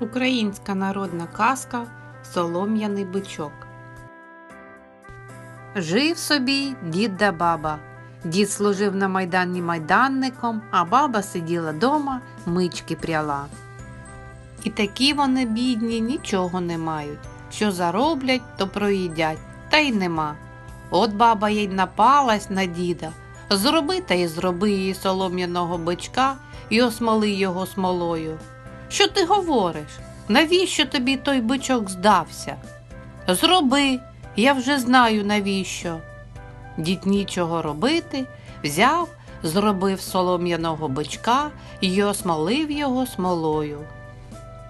Українська народна казка Солом'яний бичок. Жив собі дід да баба. Дід служив на майдані майданником, а баба сиділа дома, мички пряла. І такі вони бідні, нічого не мають. Що зароблять, то проїдять, та й нема. От баба їй напалась на діда. Зроби та й зроби її солом'яного бичка і осмоли його смолою. Що ти говориш? Навіщо тобі той бичок здався? Зроби, я вже знаю навіщо. Дід нічого робити, взяв, зробив солом'яного бичка і осмолив його смолою.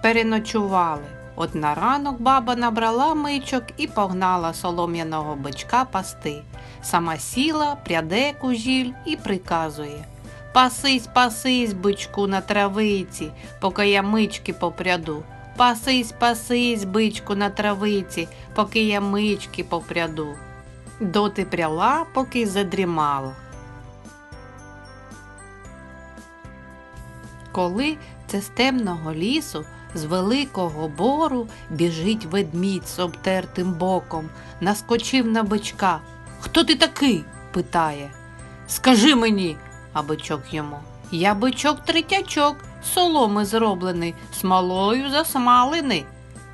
Переночували. От на ранок баба набрала мичок і погнала солом'яного бичка пасти. Сама сіла, пряде кужіль і приказує Пасись, пасись, бичку, на травиці, поки я мички попряду. Пасись, пасись, бичку, на травиці, поки я мички попряду. Доти пряла, поки задрімала. Коли це з темного лісу, з великого бору біжить ведмідь з обтертим боком, наскочив на бичка. Хто ти такий? питає. Скажи мені, а бичок йому. Я бичок третячок, соломи зроблений, смолою засмалений.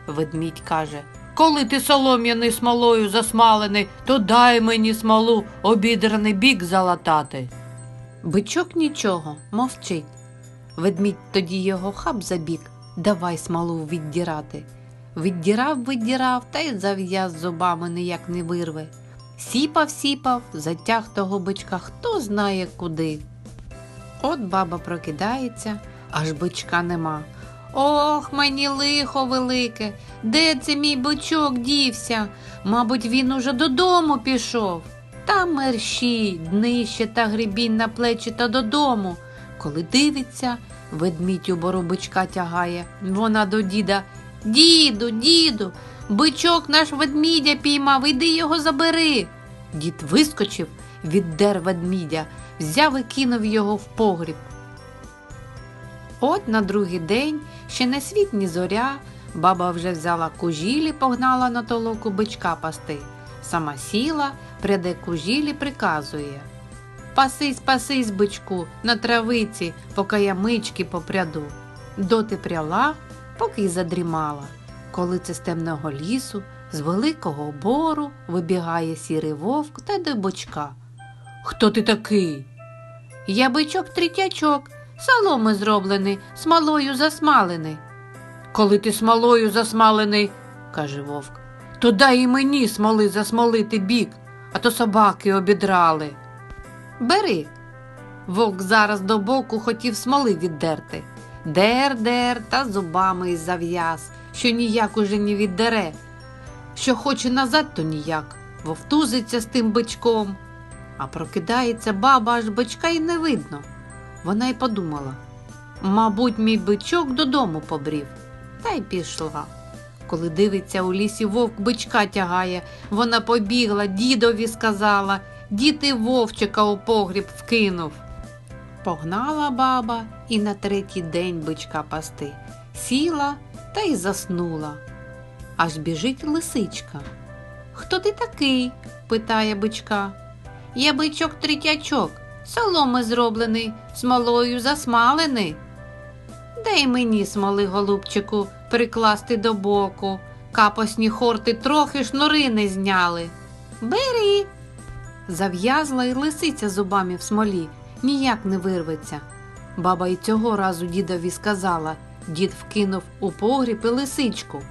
Ведмідь каже Коли ти солом'яний смолою засмалений, то дай мені смолу обідраний бік залатати. Бичок нічого, мовчить. Ведмідь тоді його хап за бік, давай смолу віддірати. Віддірав, віддірав, та й зав'яз зубами ніяк не вирве. Сіпав, сіпав, затяг того бичка хто знає куди. От баба прокидається, аж бичка нема. Ох, мені лихо велике, де це мій бичок дівся? Мабуть, він уже додому пішов. Та мерщій, днище та грибінь на плечі та додому. Коли дивиться, ведмідь у бору бичка тягає. Вона до діда Діду, діду, бичок наш ведмідя піймав, іди його забери. Дід вискочив, віддер ведмідя, взяв і кинув його в погріб. От на другий день, ще не світ, ні зоря, баба вже взяла кужілі, погнала на толоку бичка пасти. Сама сіла, пряде кужілі, приказує. Пасись, пасись, бичку, на травиці, поки я мички попряду. Доти пряла, поки й задрімала. Коли це з темного лісу, з великого бору вибігає сірий вовк та до бочка. Хто ти такий? Я бичок третячок, соломи зроблений, смолою засмалений. Коли ти смолою засмалений, каже вовк, то дай і мені смоли засмолити бік, а то собаки обідрали. Бери. Вовк зараз до боку хотів смоли віддерти. Дер, дер та зубами й зав'яз, що ніяк уже не віддере. Що хоче назад, то ніяк, вовтузиться з тим бичком. А прокидається баба, аж бичка й не видно. Вона й подумала мабуть, мій бичок додому побрів, та й пішла. Коли дивиться у лісі вовк бичка тягає, вона побігла, дідові сказала, дід і вовчика у погріб вкинув. Погнала баба і на третій день бичка пасти, сіла та й заснула. Аж біжить лисичка. Хто ти такий? питає бичка. Я бичок третячок, соломи зроблений, смолою засмалений. Дай мені смоли, голубчику, прикласти до боку. Капосні хорти трохи шнури не зняли. Бери. Зав'язла й лисиця зубами в смолі, ніяк не вирветься. Баба й цього разу дідові сказала, дід вкинув у погріб і лисичку,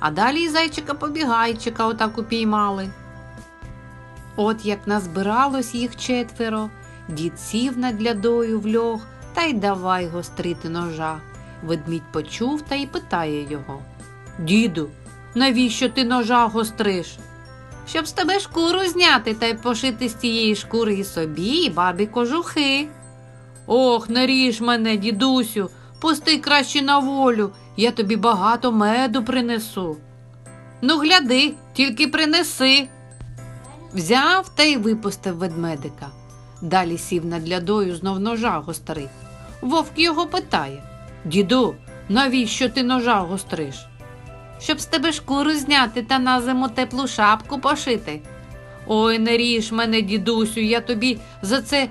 а далі й зайчика побігайчика отак упіймали. От як назбиралось їх четверо, дід сів над лядою в льох та й давай гострити ножа. Ведмідь почув та й питає його Діду, навіщо ти ножа гостриш? Щоб з тебе шкуру зняти та й пошити з цієї шкури і собі, і бабі кожухи. Ох, не ріж мене, дідусю, пусти краще на волю, я тобі багато меду принесу. Ну, гляди, тільки принеси. Взяв та й випустив ведмедика. Далі сів над лядою знов ножа гострить. Вовк його питає Діду, Навіщо ти ножа гостриш? Щоб з тебе шкуру зняти та на зиму теплу шапку пошити. Ой, не ріж мене, дідусю, я тобі за це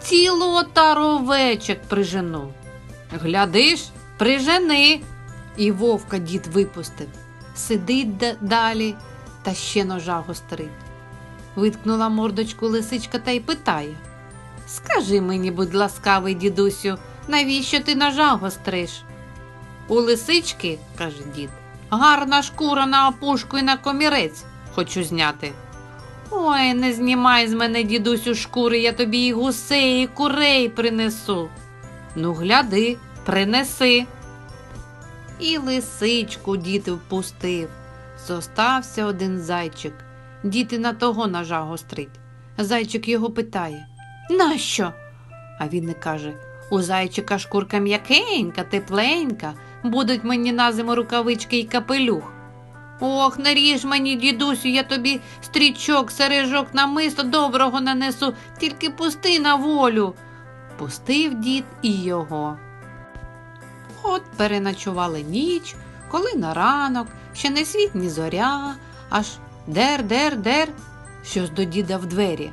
цілу отару овечок прижену. Глядиш, прижени. І вовка дід випустив. Сидить далі та ще ножа гострить. Виткнула мордочку лисичка та й питає. Скажи мені, будь ласкавий, дідусю, навіщо ти ножа гостриш? У лисички, каже дід, гарна шкура на опушку і на комірець хочу зняти. Ой, не знімай з мене, дідусю, шкури, я тобі і гусей, і курей принесу. Ну, гляди, принеси. І лисичку дід впустив. Зостався один зайчик. Дід і на того ножа гострить. Зайчик його питає Нащо? А він і каже У зайчика шкурка м'якенька, тепленька, будуть мені на зиму рукавички й капелюх. Ох, не ріж мені, дідусю, я тобі стрічок, сережок намисто доброго нанесу, тільки пусти на волю. Пустив дід і його. От переночували ніч, коли на ранок, ще не світ, ні зоря, аж дер, дер, дер, щось до діда в двері.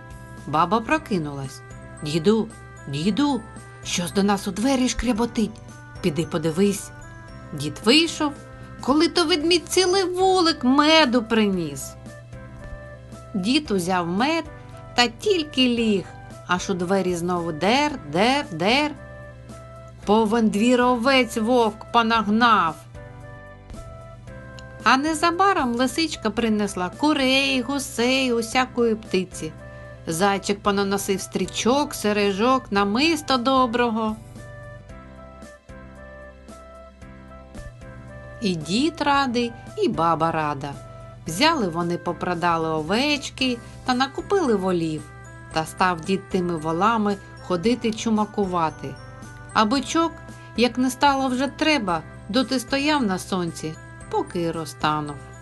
Баба прокинулась. Діду, діду, щось до нас у двері шкряботить. Піди подивись. Дід вийшов, коли то ведмідь цілий вулик меду приніс. Дід узяв мед та тільки ліг, аж у двері знову дер, дер, дер. Повен двір овець вовк понагнав. А незабаром лисичка принесла курей, гусей, усякої птиці. Зайчик понаносив стрічок, сережок, намисто доброго. І дід радий, і баба рада. Взяли вони, попродали овечки та накупили волів, та став дід тими волами ходити чумакувати. А бичок, як не стало вже треба, доти стояв на сонці, поки розтанув.